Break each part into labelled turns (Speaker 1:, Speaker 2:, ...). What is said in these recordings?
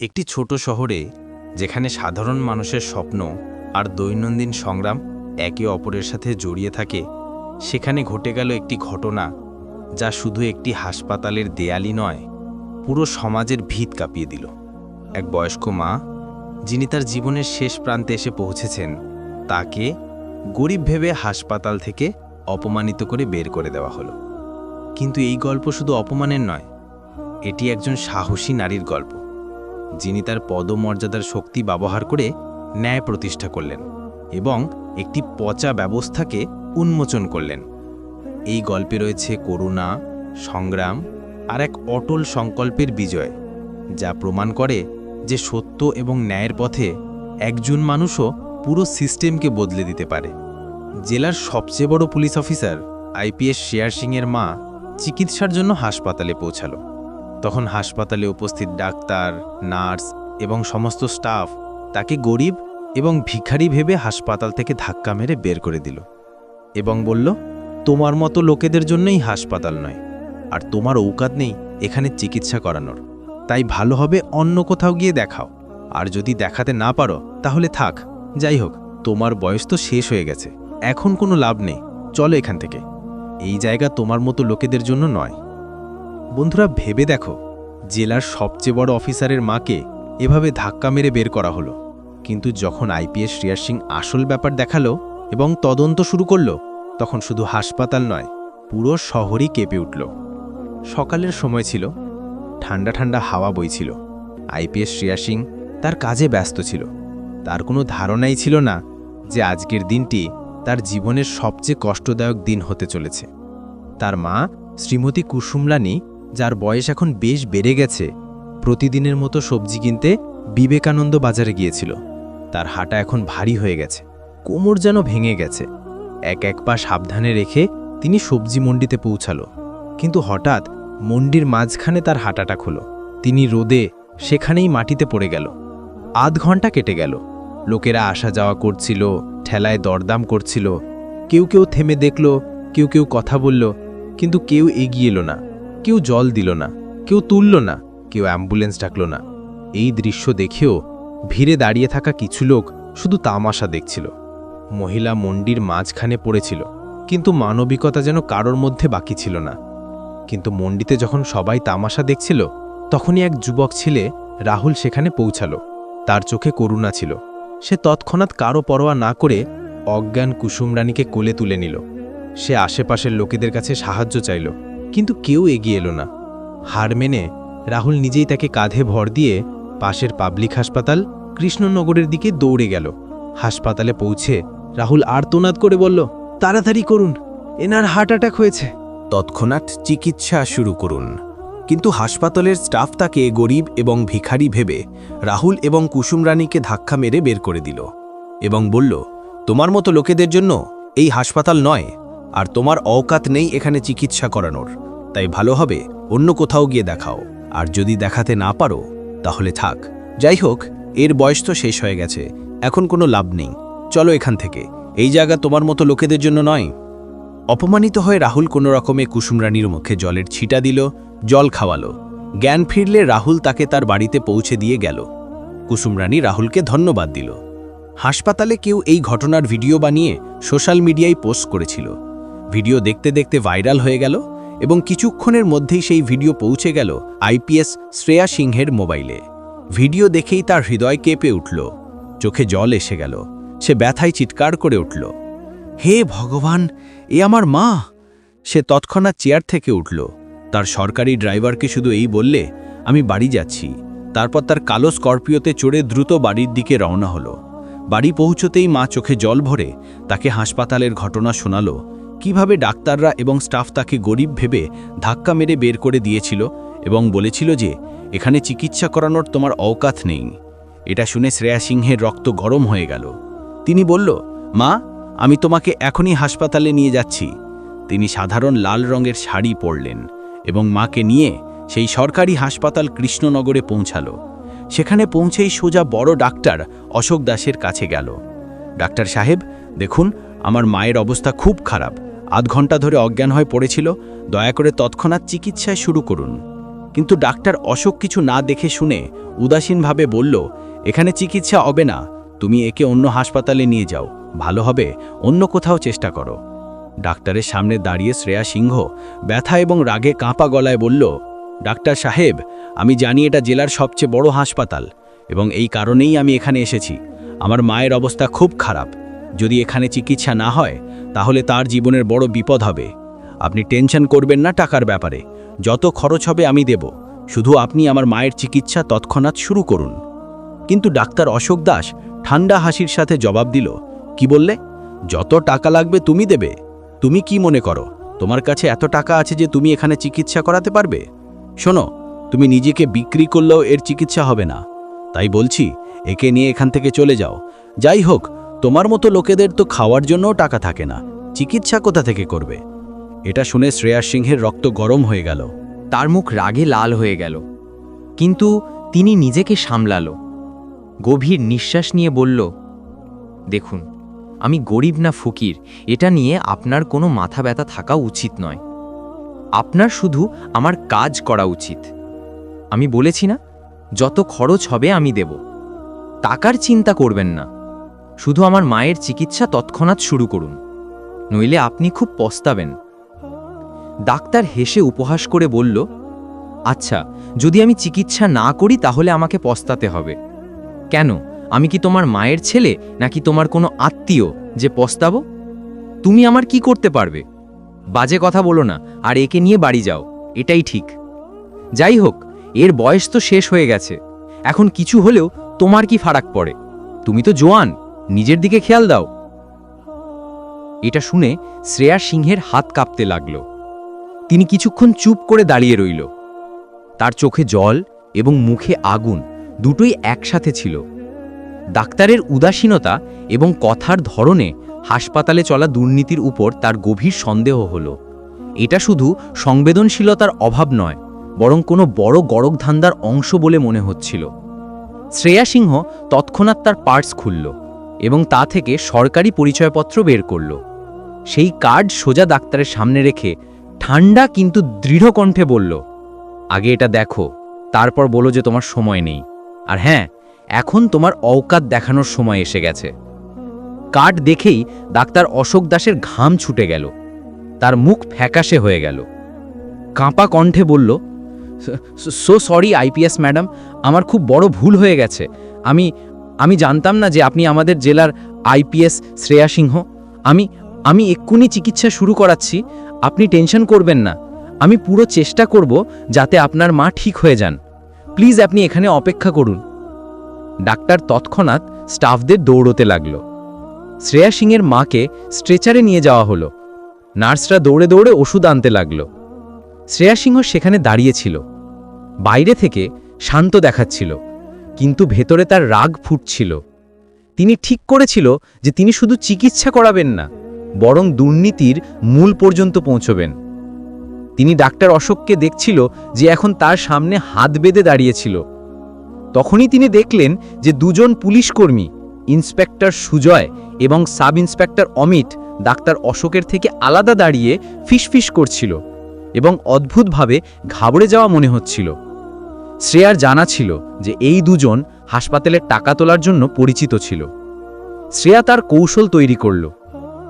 Speaker 1: একটি ছোট শহরে যেখানে সাধারণ মানুষের স্বপ্ন আর দৈনন্দিন সংগ্রাম একে অপরের সাথে জড়িয়ে থাকে, সেখানে ঘটে গেল একটি ঘটনা যা শুধু একটি হাসপাতালের দেয়ালি নয়, পুরো সমাজের ভিত কাঁপিয়ে দিল। এক বয়স্ক মা, যিনি তার জীবনের শেষ প্রান্তে এসে পৌঁছেছেন, তাকে গরিব ভেবে হাসপাতাল থেকে অপমানিত করে বের করে দেওয়া হলো। কিন্তু এই গল্প শুধু অপমানের নয়, এটি একজন সাহসী নারীর গল্প। যিনি তার পদমর্যাদার শক্তি ব্যবহার করে ন্যায় প্রতিষ্ঠা করলেন এবং একটি পচা ব্যবস্থাকে উন্মোচন করলেন। এই গল্পে রয়েছে করুণা, সংগ্রাম আর এক অটল সংকল্পের বিজয়, যা প্রমাণ করে যে সত্য এবং ন্যায়ের পথে একজন মানুষও পুরো সিস্টেমকে বদলে দিতে পারে। জেলার সবচেয়ে বড় পুলিশ অফিসার আইপিএস শেয়ার সিংয়ের মা চিকিৎসার জন্য হাসপাতালে পৌঁছালো। তখন হাসপাতালে উপস্থিত ডাক্তার, নার্স এবং সমস্ত স্টাফ তাকে গরিব এবং ভিখারি ভেবে হাসপাতাল থেকে ধাক্কা মেরে বের করে দিল এবং বলল, তোমার মতো লোকেদের জন্যই হাসপাতাল নয়, আর তোমার ঔকাত নেই এখানে চিকিৎসা করানোর। তাই ভালো হবে অন্য কোথাও গিয়ে দেখাও। আর যদি দেখাতে না পারো, তাহলে থাক। যাই হোক, তোমার বয়স তো শেষ হয়ে গেছে। এখন কোনো লাভ নেই। চলো এখান থেকে। এই জায়গা তোমার মতো লোকেদের জন্য নয়। বন্ধুরা, ভেবে দেখো, জেলার সবচেয়ে বড় অফিসারের মাকে এভাবে ধাক্কা মেরে বের করা হলো। কিন্তু যখন আইপিএস শ্রেয়ার সিং আসল ব্যাপার দেখাল এবং তদন্ত শুরু করল, তখন শুধু হাসপাতাল নয়, পুরো শহরই কেঁপে উঠল। সকালের সময় ছিল, ঠান্ডা ঠান্ডা হাওয়া বইছিল। আইপিএস শ্রেয়া সিং তার কাজে ব্যস্ত ছিল। তার কোনো ধারণাই ছিল না যে আজকের দিনটি তার জীবনের সবচেয়ে কষ্টদায়ক দিন হতে চলেছে। তার মা, শ্রীমতী কুসুমলানি যার বয়স এখন বেশ বেড়ে গেছে। প্রতিদিনের মতো সবজি কিনতে বিবেকানন্দ বাজারে গিয়েছিল। তার হাঁটা এখন ভারী হয়ে গেছে। কোমর যেন ভেঙে গেছে। এক এক পা সাবধানে রেখে তিনি সবজি মন্ডিতে পৌঁছালো। কিন্তু হঠাৎ মন্ডির মাঝখানে তার হাঁটাটা খোলো। তিনি রোদে সেখানেই মাটিতে পড়ে গেল। আধ ঘণ্টা কেটে গেল। লোকেরা আসা যাওয়া করছিল, ঠেলায় দরদাম করছিল। কেউ কেউ থেমে দেখল, কেউ কেউ কথা বলল, কিন্তু কেউ এগিয়ে এলো না। কেউ জল দিল না, কেউ তুলল না, কেউ অ্যাম্বুলেন্স ডাকল না। এই দৃশ্য দেখেও ভিড়ে দাঁড়িয়ে থাকা কিছু লোক শুধু তামাশা দেখছিল। মহিলা মন্ডির মাঝখানে পড়েছিল, কিন্তু মানবিকতা যেন কারোর মধ্যে বাকি ছিল না। কিন্তু মন্ডিতে যখন সবাই তামাশা দেখছিল, তখনই এক যুবক ছেলে রাহুল সেখানে পৌঁছালো। তার চোখে করুণা ছিল। সে তৎক্ষণাৎ কারও পরোয়া না করে অজ্ঞান কুসুম রানীকে কোলে তুলে নিল। সে আশেপাশের লোকেদের কাছে সাহায্য চাইল। কিন্তু কেউ এগিয়ে এলো না। হার মেনে রাহুল নিজেই তাকে কাঁধে ভর দিয়ে পাশের পাবলিক হাসপাতাল কৃষ্ণনগরের দিকে দৌড়ে গেল। হাসপাতালে পৌঁছে রাহুল আর্তনাদ করে বলল, তাড়াতাড়ি করুন, এনার হার্ট অ্যাটাক হয়েছে।
Speaker 2: তৎক্ষণাৎ চিকিৎসা শুরু করুন। কিন্তু হাসপাতালের স্টাফ তাকে গরিব এবং ভিখারি ভেবে রাহুল এবং কুসুম রানীকে ধাক্কা মেরে বের করে দিল এবং বলল, তোমার মতো লোকেদের জন্য এই হাসপাতাল নয় আর তোমার অওকাত নেই এখানে চিকিৎসা করানোর। তাই ভালো হবে অন্য কোথাও গিয়ে দেখাও। আর যদি দেখাতে না পারো, তাহলে থাক। যাই হোক, এর বয়স তো শেষ হয়ে গেছে। এখন কোনো লাভ নেই। চলো এখান থেকে। এই জায়গা তোমার মতো লোকেদের জন্য নয়। অপমানিত হয়ে রাহুল কোনো রকমে কুসুমরানীর মুখে জলের ছিটা দিল, জল খাওয়ালো। জ্ঞান ফিরলে রাহুল তাকে তার বাড়িতে পৌঁছে দিয়ে গেল। কুসুমরানী রাহুলকে ধন্যবাদ দিল। হাসপাতালে কেউ এই ঘটনার ভিডিও বানিয়ে সোশ্যাল মিডিয়ায় পোস্ট করেছিল। ভিডিও দেখতে দেখতে ভাইরাল হয়ে গেল এবং কিছুক্ষণের মধ্যেই সেই ভিডিও পৌঁছে গেল আইপিএস শ্রেয়া সিংহের মোবাইলে। ভিডিও দেখেই তার হৃদয় কেঁপে উঠল। চোখে জল এসে গেল। সে ব্যথায় চিৎকার করে উঠল। হে ভগবান, এ আমার মা! সে তৎক্ষণাৎ চেয়ার থেকে উঠল। তার সরকারি ড্রাইভারকে শুধু এই বললে, আমি বাড়ি যাচ্ছি। তারপর তার কালো স্করপিওতে চড়ে দ্রুত বাড়ির দিকে রওনা হলো। বাড়ি পৌঁছতেই মা চোখে জল ভরে তাকে হাসপাতালের ঘটনা শোনালো কীভাবে ডাক্তাররা এবং স্টাফ তাকে গরিব ভেবে ধাক্কা মেরে বের করে দিয়েছিল এবং বলেছিল যে, এখানে চিকিৎসা করানোর তোমার অওকাত নেই এটা শুনে শ্রেয়া সিংহের রক্ত গরম হয়ে গেল। তিনি বলল, মা, আমি তোমাকে এখনই হাসপাতালে নিয়ে যাচ্ছি তিনি সাধারণ লাল রঙের শাড়ি পরলেন এবং মাকে নিয়ে সেই সরকারি হাসপাতাল কৃষ্ণনগরে পৌঁছালো। সেখানে পৌঁছেই সোজা বড় ডাক্তার অশোক দাসের কাছে গেল। ডাক্তার সাহেব, দেখুন, আমার মায়ের অবস্থা খুব খারাপ। আধ ঘণ্টা ধরে অজ্ঞান হয়ে পড়েছিল, দয়া করে তৎক্ষণাৎ চিকিৎসায় শুরু করুন।
Speaker 3: কিন্তু ডাক্তার অশোক কিছু না দেখে শুনে উদাসীনভাবে বলল, এখানে চিকিৎসা হবে না, তুমি একে অন্য হাসপাতালে নিয়ে যাও, ভালো হবে, অন্য কোথাও চেষ্টা করো। ডাক্তারের সামনে দাঁড়িয়ে শ্রেয়া সিংহ ব্যথা এবং রাগে কাঁপা গলায় বলল, ডাক্তার সাহেব, আমি জানি এটা জেলার সবচেয়ে বড় হাসপাতাল এবং এই কারণেই আমি এখানে এসেছি। আমার মায়ের অবস্থা খুব খারাপ। যদি এখানে চিকিৎসা না হয় তাহলে তার জীবনের বড় বিপদ হবে। আপনি টেনশন করবেন না টাকার ব্যাপারে। যত খরচ হবে আমি দেব। শুধু আপনি আমার মায়ের চিকিৎসা তৎক্ষণাৎ শুরু করুন। কিন্তু ডাক্তার অশোক দাস ঠান্ডা হাসির সাথে জবাব দিল, কি বললে? যত টাকা লাগবে তুমি দেবে। তুমি কি মনে করো? তোমার কাছে এত টাকা আছে যে তুমি এখানে চিকিৎসা করাতে পারবে? শোনো, তুমি নিজেকে বিক্রি করলেও এর চিকিৎসা হবে না। তাই বলছি, একে নিয়ে এখান থেকে চলে যাও। যাই হোক তোমার মতো লোকেদের তো খাওয়ার জন্যও টাকা থাকে না। চিকিৎসা কোথা থেকে করবে? এটা শুনে শ্রেয়াস সিংহের রক্ত গরম হয়ে গেল।
Speaker 1: তার মুখ রাগে লাল হয়ে গেল। কিন্তু তিনি নিজেকে সামলাল। গভীর নিঃশ্বাস নিয়ে বলল, দেখুন, আমি গরিব না ফকির। এটা নিয়ে আপনার কোনো মাথা ব্যথা থাকা উচিত নয়। আপনার শুধু আমার কাজ করা উচিত। আমি বলেছি না, যত খরচ হবে আমি দেব। টাকার চিন্তা করবেন না। শুধু আমার মায়ের চিকিৎসা তৎক্ষণাৎ শুরু করুন। নইলে আপনি খুব পস্তাবেন। ডাক্তার হেসে উপহাস করে বলল আচ্ছা যদি আমি চিকিৎসা না করি তাহলে আমাকে পস্তাতে হবে। কেন? আমি কি তোমার মায়ের ছেলে নাকি তোমার কোনো আত্মীয় যে পস্তাব? তুমি আমার কি করতে পারবে? বাজে কথা বলো না, আর একে নিয়ে বাড়ি যাও, এটাই ঠিক। যাই হোক, এর বয়স তো শেষ হয়ে গেছে। এখন কিছু হলেও তোমার কি ফারাক পড়ে? তুমি তো জোয়ান। নিজের দিকে খেয়াল দাও। এটা শুনে শ্রেয়া সিংহের হাত কাঁপতে লাগল। তিনি কিছুক্ষণ চুপ করে দাঁড়িয়ে রইল। তার চোখে জল এবং মুখে আগুন দুটোই একসাথে ছিল। ডাক্তারের উদাসীনতা এবং কথার ধরনে হাসপাতালে চলা দুর্নীতির উপর তার গভীর সন্দেহ হল। এটা শুধু সংবেদনশীলতার অভাব নয়, বরং কোনো বড় গড়কধান্দার অংশ বলে মনে হচ্ছিল। শ্রেয়া সিংহ তৎক্ষণাৎ তার পার্টস খুলল। এবং তা থেকে সরকারি পরিচয়পত্র বের করল। সেই কার্ড সোজা ডাক্তারের সামনে রেখে ঠান্ডা কিন্তু দৃঢ় কণ্ঠে বলল, আগে এটা দেখো, তারপর বলো যে তোমার সময় নেই। আর হ্যাঁ এখন তোমার অওকাত দেখানোর সময় এসে গেছে কার্ড দেখেই ডাক্তার অশোক দাসের ঘাম ছুটে গেল। তার মুখ ফ্যাকাশে হয়ে গেল। কাঁপা কণ্ঠে বলল, সো সরি আইপিএস ম্যাডাম, আমার খুব বড় ভুল হয়ে গেছে। আমি আমি জানতাম না যে আপনি আমাদের জেলার আইপিএস শ্রেয়া সিংহ। আমি আমি এক্ষুনি চিকিৎসা শুরু করাচ্ছি, আপনি টেনশন করবেন না। আমি পুরো চেষ্টা করব যাতে আপনার মা ঠিক হয়ে যান। প্লিজ আপনি এখানে অপেক্ষা করুন। ডাক্তার তৎক্ষণাৎ স্টাফদের দৌড়তে লাগল। শ্রেয়া সিংয়ের মাকে স্ট্রেচারে নিয়ে যাওয়া হলো। নার্সরা দৌড়ে দৌড়ে ওষুধ আনতে লাগল। শ্রেয়া সিংহ সেখানে দাঁড়িয়েছিল বাইরে থেকে শান্ত দেখাচ্ছিল। কিন্তু ভেতরে তার রাগ ফুটছিল। তিনি ঠিক করেছিল যে তিনি শুধু চিকিৎসা করাবেন না, বরং দুর্নীতির মূল পর্যন্ত পৌঁছবেন। তিনি ডাক্তার অশোককে দেখছিল যে এখন তার সামনে হাত বেঁধে দাঁড়িয়েছিল। তখনই তিনি দেখলেন যে দুজন পুলিশ কর্মী ইন্সপেক্টর সুজয় এবং সাব ইন্সপেক্টর অমিত, ডাক্তার অশোকের থেকে আলাদা দাঁড়িয়ে ফিসফিস করছিল এবং অদ্ভুতভাবে ঘাবড়ে যাওয়া মনে হচ্ছিল। শ্রেয়ার জানা ছিল যে এই দুজন হাসপাতালের টাকা তোলার জন্য পরিচিত ছিল। শ্রেয়া তার কৌশল তৈরি করল।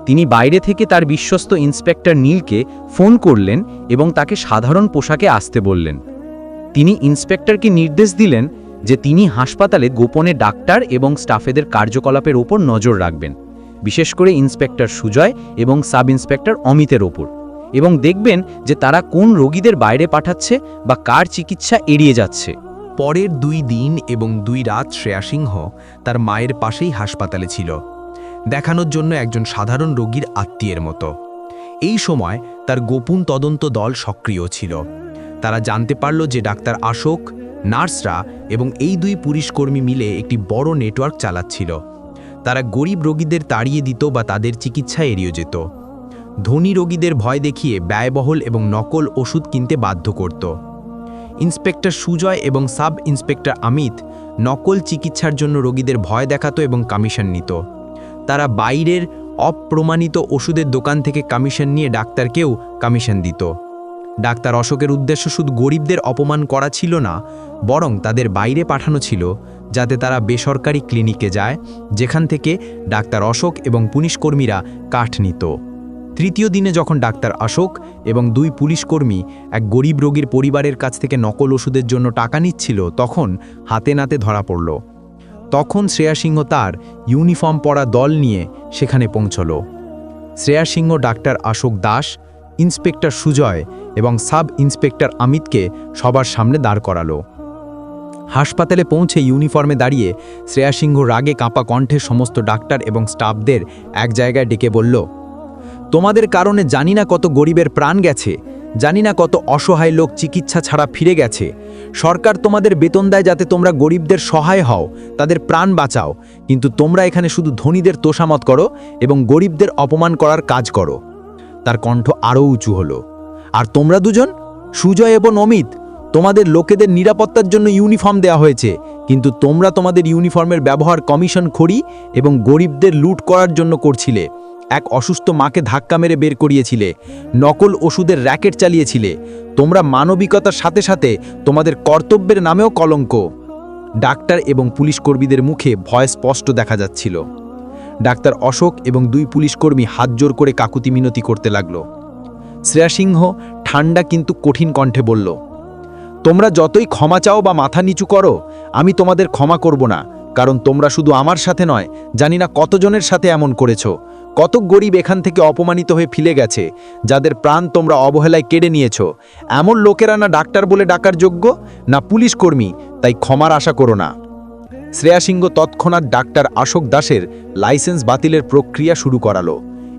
Speaker 1: তিনি বাইরে থেকে তার বিশ্বস্ত ইন্সপেক্টর নীলকে ফোন করলেন এবং তাকে সাধারণ পোশাকে আসতে বললেন। তিনি ইন্সপেক্টরকে নির্দেশ দিলেন যে তিনি হাসপাতালে গোপনে ডাক্তার এবং স্টাফেদের কার্যকলাপের ওপর নজর রাখবেন, বিশেষ করে ইন্সপেক্টর সুজয় এবং সাব ইন্সপেক্টর অমিতের ওপর। এবং দেখবেন যে তারা কোন রোগীদের বাইরে পাঠাচ্ছে বা কার চিকিৎসা এড়িয়ে যাচ্ছে।
Speaker 3: পরের দুই দিন এবং দুই রাত শ্রেয়া সিংহ তার মায়ের পাশেই হাসপাতালে ছিল। দেখানোর জন্য একজন সাধারণ রোগীর আত্মীয়ের মতো। এই সময় তার গোপন তদন্ত দল সক্রিয় ছিল। তারা জানতে পারল যে ডাক্তার আশোক, নার্সরা এবং এই দুই পুলিশকর্মী মিলে একটি বড় নেটওয়ার্ক চালাচ্ছিল। তারা গরিব রোগীদের তাড়িয়ে দিত বা তাদের চিকিৎসা এড়িয়ে যেত। ধনী রোগীদের ভয় দেখিয়ে ব্যয়বহুল এবং নকল ওষুধ কিনতে বাধ্য করত। ইন্সপেক্টর সুজয় এবং সাব ইন্সপেক্টর আমিত নকল চিকিৎসার জন্য রোগীদের ভয় দেখাতো এবং কমিশন নিত। তারা বাইরের অপ্রমাণিত ওষুধের দোকান থেকে কমিশন নিয়ে ডাক্তারকেও কমিশন দিত।
Speaker 1: ডাক্তার অশোকের উদ্দেশ্য শুধু গরিবদের অপমান করা ছিল না, বরং তাদের বাইরে পাঠানো ছিল, যাতে তারা বেসরকারি ক্লিনিকে যায়, যেখান থেকে ডাক্তার অশোক এবং পুলিশকর্মীরা কাঠ নিত। তৃতীয় দিনে যখন ডাক্তার অশোক এবং দুই পুলিশকর্মী এক গরিব রোগীর পরিবারের কাছ থেকে নকল ওষুধের জন্য টাকা নিচ্ছিল, তখন হাতে নাতে ধরা পড়ল। তখন শ্রেয়া সিংহ তার ইউনিফর্ম পরা দল নিয়ে সেখানে পৌঁছল। শ্রেয়া সিংহ, ডাক্তার অশোক দাস, ইন্সপেক্টর সুজয় এবং সাব ইন্সপেক্টর অমিতকে সবার সামনে দাঁড় করালো। হাসপাতালে পৌঁছে ইউনিফর্মে দাঁড়িয়ে শ্রেয়া সিংহ রাগে কাঁপা কণ্ঠে সমস্ত ডাক্তার এবং স্টাফদের এক জায়গায় ডেকে বলল তোমাদের কারণে জানি না কত গরিবের প্রাণ গেছে, জানি না কত অসহায় লোক চিকিৎসা ছাড়া ফিরে গেছে। সরকার তোমাদের বেতন দেয় যাতে তোমরা গরিবদের সহায় হও, তাদের প্রাণ বাঁচাও, কিন্তু তোমরা এখানে শুধু ধনীদের তোষামত করো এবং গরিবদের অপমান করার কাজ করো। তার কণ্ঠ আরও উঁচু হলো। আর তোমরা দুজন? সুজয় এবং অমিত, তোমাদের লোকেদের নিরাপত্তার জন্য ইউনিফর্ম দেওয়া হয়েছে, কিন্তু তোমরা তোমাদের ইউনিফর্মের ব্যবহার কমিশন খড়ি এবং গরিবদের লুট করার জন্য করছিলে। এক অসুস্থ মাকে ধাক্কা মেরে বের করিয়েছিলে, নকল ওষুধের র্যাকেট চালিয়েছিলে। তোমরা মানবিকতার সাথে সাথে তোমাদের কর্তব্যের নামেও কলঙ্ক। ডাক্তার এবং পুলিশ কর্মীদের মুখে ভয় স্পষ্ট দেখা যাচ্ছিল। ডাক্তার অশোক এবং দুই পুলিশকর্মী হাত জোর করে কাকুতি মিনতি করতে লাগল। শ্রেয়া সিংহ ঠান্ডা কিন্তু কঠিন কণ্ঠে বলল, তোমরা যতই ক্ষমা চাও বা মাথা নিচু করো, আমি তোমাদের ক্ষমা করব না। কারণ তোমরা শুধু আমার সাথে নয়, জানি না কতজনের সাথে এমন করেছ। কত গরিব এখান থেকে অপমানিত হয়ে ফিলে গেছে, যাদের প্রাণ তোমরা অবহেলায় কেড়ে নিয়েছো। এমন লোকেরা না ডাক্তার বলে ডাকার যোগ্য, না পুলিশ কর্মী, তাই ক্ষমার আশা করো না। শ্রেয়া সিংহ তৎক্ষণাৎ ডাক্তার অশোক দাসের লাইসেন্স বাতিলের প্রক্রিয়া শুরু করালো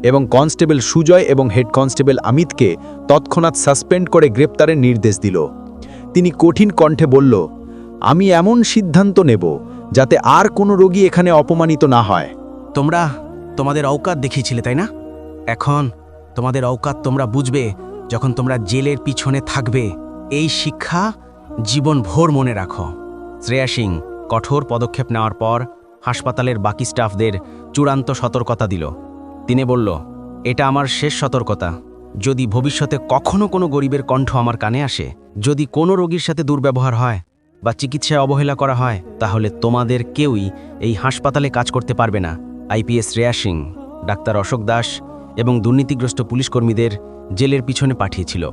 Speaker 1: এবং কনস্টেবল সুজয় এবং হেড কনস্টেবল অমিতকে তৎক্ষণাৎ সাসপেন্ড করে গ্রেপ্তারের নির্দেশ দিল। তিনি কঠিন কণ্ঠে বলল, আমি এমন সিদ্ধান্ত নেব যাতে আর কোনো রোগী এখানে অপমানিত না হয়।
Speaker 4: তোমরা তোমাদের অওকাত দেখিয়েছিলে, তাই না? এখন তোমাদের অওকাত তোমরা বুঝবে যখন তোমরা জেলের পিছনে থাকবে। এই শিক্ষা জীবন ভোর মনে রাখো। শ্রেয়া সিং কঠোর পদক্ষেপ নেওয়ার পর হাসপাতালের বাকি স্টাফদের চূড়ান্ত সতর্কতা দিল। তিনি বলল, এটা আমার শেষ সতর্কতা। যদি ভবিষ্যতে কখনো কোনো গরিবের কণ্ঠ আমার কানে আসে, যদি কোনো রোগীর সাথে দুর্ব্যবহার হয় বা চিকিৎসায় অবহেলা করা হয়, তাহলে তোমাদের কেউই এই হাসপাতালে কাজ করতে পারবে না। আইপিএস শ্রেয়া সিং, ডাক্তার অশোক দাস এবং দুর্নীতিগ্রস্ত পুলিশকর্মীদের জেলের পিছনে পাঠিয়েছিল।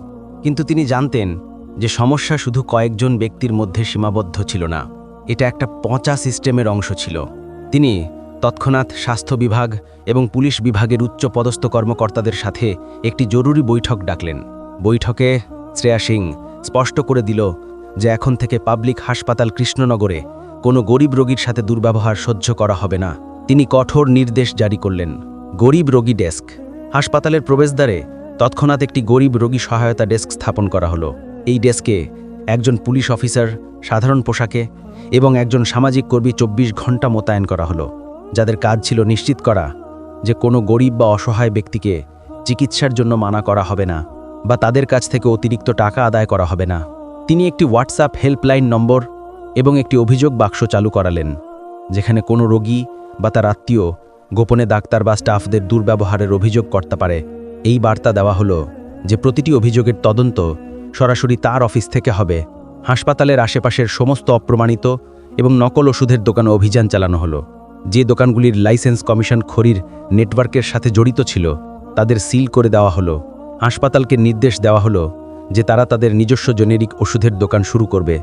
Speaker 4: কিন্তু তিনি জানতেন যে সমস্যা শুধু কয়েকজন ব্যক্তির মধ্যে সীমাবদ্ধ ছিল না, এটা একটা পচা সিস্টেমের অংশ ছিল। তিনি তৎক্ষণাৎ স্বাস্থ্য বিভাগ এবং পুলিশ বিভাগের উচ্চ পদস্থ কর্মকর্তাদের সাথে একটি জরুরি বৈঠক ডাকলেন। বৈঠকে শ্রেয়া সিং স্পষ্ট করে দিল যে এখন থেকে পাবলিক হাসপাতাল কৃষ্ণনগরে কোনো গরিব রোগীর সাথে দুর্ব্যবহার সহ্য করা হবে না। তিনি কঠোর নির্দেশ জারি করলেন। গরিব রোগী ডেস্ক। হাসপাতালের প্রবেশদ্বারে তৎক্ষণাৎ একটি গরিব রোগী সহায়তা ডেস্ক স্থাপন করা হলো। এই ডেস্কে একজন পুলিশ অফিসার, সাধারণ পোশাকে এবং একজন সামাজিক কর্মী চব্বিশ ঘণ্টা মোতায়েন করা হলো। যাদের কাজ ছিল নিশ্চিত করা যে কোনো গরিব বা অসহায় ব্যক্তিকে চিকিৎসার জন্য মানা করা হবে না বা তাদের কাছ থেকে অতিরিক্ত টাকা আদায় করা হবে না। তিনি একটি হোয়াটসঅ্যাপ হেল্পলাইন নম্বর এবং একটি অভিযোগ বাক্স চালু করালেন, যেখানে কোনো রোগী বা তার আত্মীয়, গোপনে ডাক্তার বা স্টাফদের দুর্ব্যবহারের অভিযোগ করতে পারে। এই বার্তা দেওয়া হলো যে প্রতিটি অভিযোগের তদন্ত সরাসরি তার অফিস থেকে হবে। হাসপাতালের আশেপাশের সমস্ত অপ্রমাণিত এবং নকল ওষুধের দোকানে অভিযান চালানো হলো। যে দোকানগুলির লাইসেন্স কমিশন খরির নেটওয়ার্কের সাথে জড়িত ছিল, তাদের সিল করে দেওয়া হলো। হাসপাতালকে নির্দেশ দেওয়া হলো যে তারা তাদের নিজস্ব জেনেরিক ওষুধের দোকান শুরু করবে,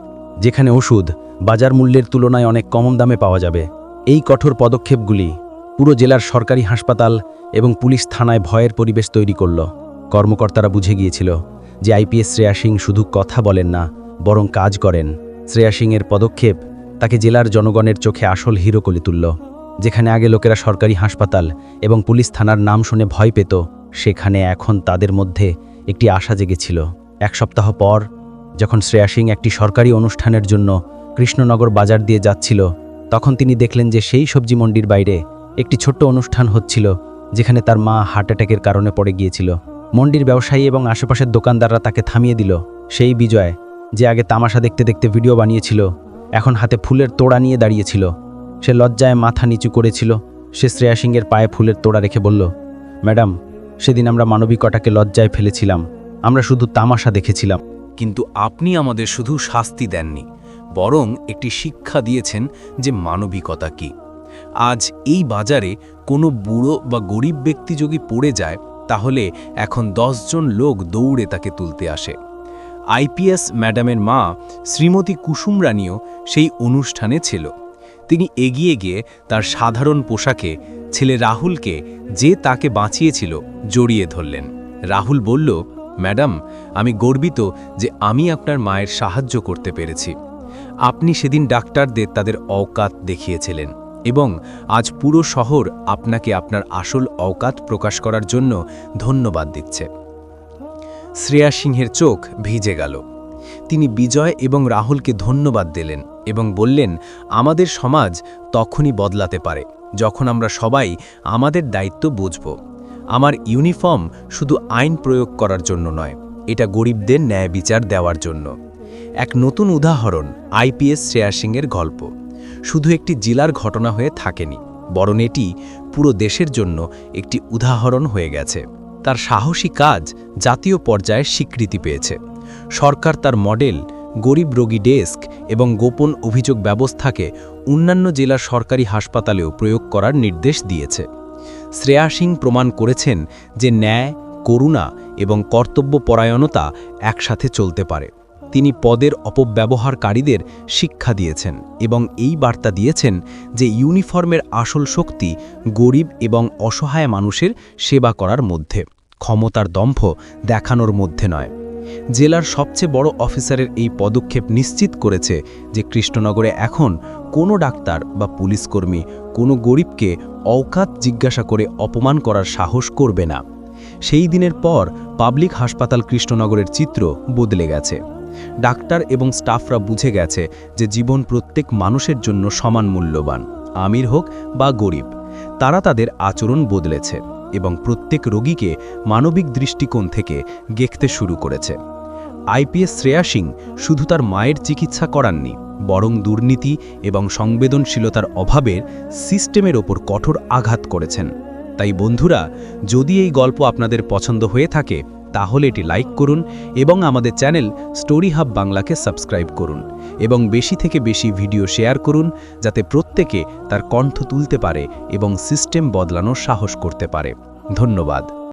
Speaker 4: যেখানে ওষুধ বাজার মূল্যের তুলনায় অনেক কম দামে পাওয়া যাবে। এই কঠোর পদক্ষেপগুলি পুরো জেলার সরকারি হাসপাতাল এবং পুলিশ থানায় ভয়ের পরিবেশ তৈরি করল। কর্মকর্তারা বুঝে গিয়েছিল যে আইপিএস শ্রেয়া সিং শুধু কথা বলেন না, বরং কাজ করেন। শ্রেয়া সিংয়ের পদক্ষেপ তাকে জেলার জনগণের চোখে আসল হিরো করে তুলল। যেখানে আগে লোকেরা সরকারি হাসপাতাল এবং পুলিশ থানার নাম শুনে ভয় পেত, সেখানে এখন তাদের মধ্যে একটি আশা জেগেছিল। এক সপ্তাহ পর, যখন শ্রেয়া সিং একটি সরকারি অনুষ্ঠানের জন্য কৃষ্ণনগর বাজার দিয়ে যাচ্ছিল, তখন তিনি দেখলেন যে সেই সবজি মন্ডির বাইরে একটি ছোট্ট অনুষ্ঠান হচ্ছিল, যেখানে তার মা হার্ট অ্যাটাকের কারণে পড়ে গিয়েছিল। মন্ডির ব্যবসায়ী এবং আশেপাশের দোকানদাররা তাকে থামিয়ে দিল। সেই বিজয়, যে আগে তামাশা দেখতে দেখতে ভিডিও বানিয়েছিল, এখন হাতে ফুলের তোড়া নিয়ে দাঁড়িয়েছিল। সে লজ্জায় মাথা নিচু করেছিল। সে শ্রেয়া সিংয়ের পায়ে ফুলের তোড়া রেখে বলল, ম্যাডাম, সেদিন আমরা মানবিকতাকে লজ্জায় ফেলেছিলাম।
Speaker 1: আমরা শুধু তামাশা দেখেছিলাম। কিন্তু আপনি আমাদের শুধু শাস্তি দেননি, বরং একটি শিক্ষা দিয়েছেন যে মানবিকতা কি। আজ এই বাজারে কোনো বুড়ো বা গরিব ব্যক্তি যদি পড়ে যায়, তাহলে এখন জন লোক দৌড়ে তাকে তুলতে আসে। আইপিএস ম্যাডামের মা শ্রীমতী কুসুম রানীও সেই অনুষ্ঠানে ছিল। তিনি এগিয়ে গিয়ে তার সাধারণ পোশাকে ছেলে রাহুলকে যে তাকে বাঁচিয়েছিল, জড়িয়ে ধরলেন। রাহুল বলল ম্যাডাম, আমি গর্বিত যে আমি আপনার মায়ের সাহায্য করতে পেরেছি। আপনি সেদিন ডাক্তারদের তাদের অওকাত দেখিয়েছিলেন এবং আজ পুরো শহর আপনাকে আপনার আসল অওকাত প্রকাশ করার জন্য ধন্যবাদ দিচ্ছে। শ্রেয়া সিংহের চোখ ভিজে গেল। তিনি বিজয় এবং রাহুলকে ধন্যবাদ দিলেন এবং বললেন, আমাদের সমাজ তখনই বদলাতে পারে যখন আমরা সবাই আমাদের দায়িত্ব বুঝব। আমার ইউনিফর্ম শুধু আইন প্রয়োগ করার জন্য নয়, এটা গরিবদের ন্যায় বিচার দেওয়ার জন্য। এক নতুন উদাহরণ আইপিএস শ্রেয়া সিংয়ের গল্প। শুধু একটি জেলার ঘটনা হয়ে থাকেনি, বরং এটি পুরো দেশের জন্য একটি উদাহরণ হয়ে গেছে। তার সাহসী কাজ জাতীয় পর্যায়ে স্বীকৃতি পেয়েছে। সরকার তার মডেল, গরিব রোগী ডেস্ক এবং গোপন অভিযোগ ব্যবস্থাকে অন্যান্য জেলার সরকারি হাসপাতালেও প্রয়োগ করার নির্দেশ দিয়েছে। শ্রেয়া সিং প্রমাণ করেছেন যে ন্যায়, করুণা এবং কর্তব্যপরায়ণতা একসাথে চলতে পারে। তিনি পদের অপব্যবহারকারীদের শিক্ষা দিয়েছেন এবং এই বার্তা দিয়েছেন যে ইউনিফর্মের আসল শক্তি গরিব এবং অসহায় মানুষের সেবা করার মধ্যে, ক্ষমতার দম্ভ দেখানোর মধ্যে নয়। জেলার সবচেয়ে বড় অফিসারের এই পদক্ষেপ নিশ্চিত করেছে যে কৃষ্ণনগরে এখন কোনো ডাক্তার বা পুলিশকর্মী কোনো গরিবকে অওকাত জিজ্ঞাসা করে অপমান করার সাহস করবে না। সেই দিনের পর পাবলিক হাসপাতাল কৃষ্ণনগরের চিত্র বদলে গেছে। ডাক্তার এবং স্টাফরা বুঝে গেছে যে জীবন প্রত্যেক মানুষের জন্য সমান মূল্যবান, আমির হোক বা গরিব, তারা তাদের আচরণ বদলেছে। এবং প্রত্যেক রোগীকে মানবিক দৃষ্টিকোণ থেকে গেখতে শুরু করেছে। আইপিএস শ্রেয়া সিং শুধু তার মায়ের চিকিৎসা করাননি, বরং দুর্নীতি এবং সংবেদনশীলতার অভাবের সিস্টেমের ওপর কঠোর আঘাত করেছেন। তাই বন্ধুরা, যদি এই গল্প আপনাদের পছন্দ হয়ে থাকে তাহলে এটি লাইক করুন এবং আমাদের চ্যানেল স্টোরি হাব বাংলাকে সাবস্ক্রাইব করুন এবং বেশি থেকে বেশি ভিডিও শেয়ার করুন যাতে প্রত্যেকে তার কণ্ঠ তুলতে পারে এবং সিস্টেম বদলানোর সাহস করতে পারে। ধন্যবাদ।